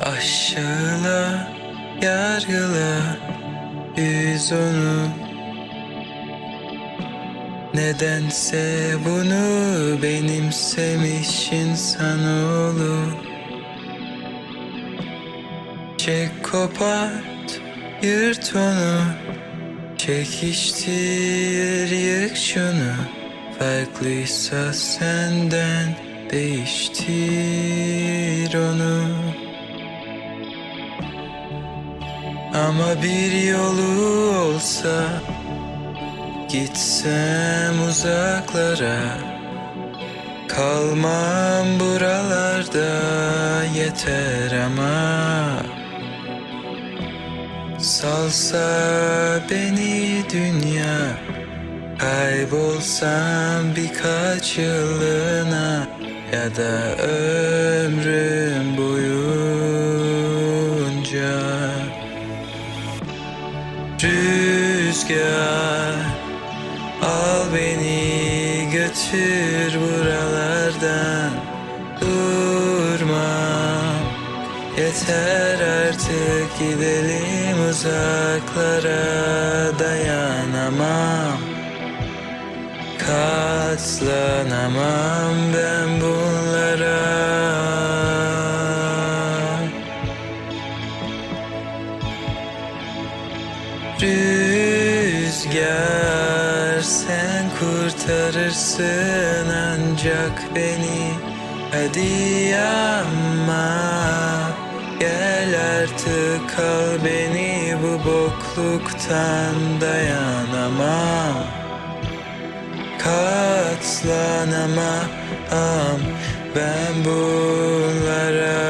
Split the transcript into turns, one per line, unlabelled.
Aşağıla, yargıla, üz onu. Nedense bunu benimsemiş insanoğlu Çek kopart, yırt onu. Çekiştir, yık şunu. Farklıysa senden değiştir onu Ama bir yolu olsa Gitsem uzaklara Kalmam buralarda yeter ama. Salsa beni dünya Kaybolsam birkaç yıllığına Ya da ömrüm Rüzgar Al beni götür buralardan. Durmam Yeter artık gidelim uzaklara dayanamam. Katlanamam ben bunlara Rüzgar sen kurtarırsın ancak beni. Hadi ama Gel artık al beni bu bokluktan dayanamam Katlanamam ben bunlara